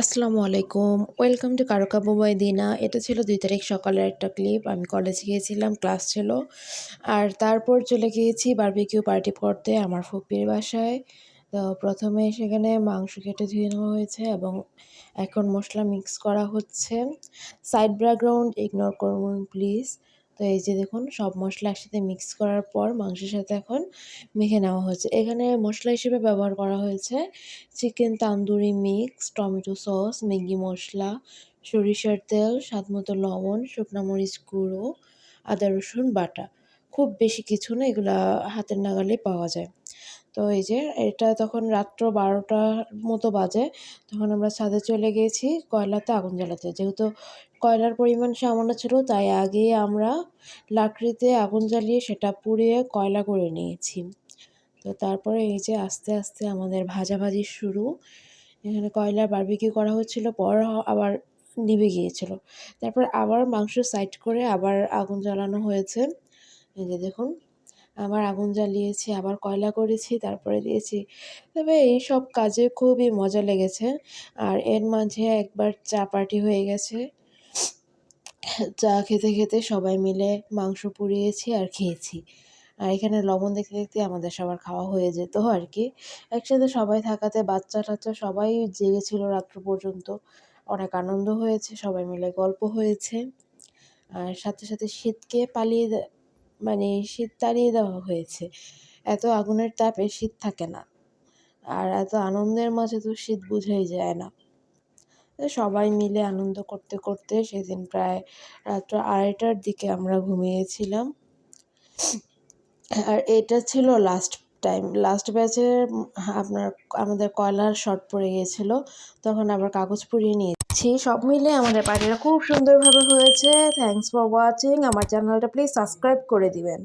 আসসালামু আলাইকুম। Welcome to কারকা বুবাই দিনা। এটা ছিল দুই তারিখ সকালের একটা ক্লিপ আমি কলেজ গিয়েছিলাম ক্লাস ছিল। আর তারপর চলে গিয়েছি বারবিকিউ পার্টি করতে আমার ফুপির বাসায়। তো প্রথমে সেখানে মাংস কেটে ধুয়ে নেওয়া হয়েছে এবং এখন মশলা মিক্স করা হচ্ছে। সাইড ব্যাকগ্রাউন্ড ইগনোর করুন প্লিজ তো এই যে দেখুন, সব মশলা একসাথে মিক্স করার পর মাংসের সাথে এখন মেখে নেওয়া হয়েছে। এখানে মশলা হিসেবে ব্যবহার করা হয়েছে chicken tandoori mix tomato sauce Maggi মশলা, সরিষার তেল, স্বাদমতো লবণ, শুকনো মরিচ গুঁড়ো, আদা রসুন বাটা। খুব বেশি কিছু না, এগুলা হাতের নাগালে পাওয়া যায়। তো এই যে এটা তখন রাত্র বারোটার মতো বাজে, তখন আমরা ছাদে চলে গিয়েছি কয়লাতে আগুন জ্বালাতে। যেহেতু কয়লার পরিমাণ সামান্য ছিল, তাই আগে আমরা লাকড়িতে আগুন জ্বালিয়ে সেটা পুড়িয়ে কয়লা করে নিয়েছি। তো তারপরে এই যে আস্তে আস্তে আমাদের ভাজাভাজি শুরু। এখানে কয়লার বারবিকিউ করা হচ্ছিল, পর আবার নিভে গিয়েছিল। তারপর আবার মাংস সাইড করে আবার আগুন জ্বালানো হয়েছে। এই যে দেখুন আবার আগুন জ্বালিয়েছি, আবার কয়লা করেছি, তারপরে দিয়েছি। তবে এই সব কাজে খুবই মজা লেগেছে। আর এর মাঝে একবার চা পার্টি হয়ে গেছে। চা খেতে খেতে সবাই মিলে মাংস পুড়িয়েছি আর খেয়েছি। আর এখানে লবণ দেখতে দেখতে আমাদের সবার খাওয়া হয়ে যেত আর কি। একসাথে সবাই থাকাতে বাচ্চা টাচ্চা সবাই জেগেছিল রাত্র পর্যন্ত। অনেক আনন্দ হয়েছে, সবাই মিলে গল্প হয়েছে। আর সাথে সাথে শীতকে পালিয়ে মানে শীত তাড়িয়ে দেওয়া হয়েছে। এত আগুনের তাপে শীত থাকে না। আর এত আনন্দের মাঝে তো শীত বুঝাই যায় না। সবাই মিলে আনন্দ করতে করতে সেদিন প্রায় রাত্র আড়াইটার দিকে আমরা ঘুমিয়েছিলাম। আর এটা ছিল লাস্ট টাইম লাস্ট ব্যাচে আপনার, আমাদের কয়লার শর্ট পড়ে গিয়েছিল। তখন আবার কাগজ পুড়িয়ে নিয়েছি সব মিলে আমাদের পার্টিটা খুব সুন্দরভাবে হয়েছে। থ্যাংকস ফর ওয়াচিং আমার চ্যানেলটা প্লিজ সাবস্ক্রাইব করে দিবেন।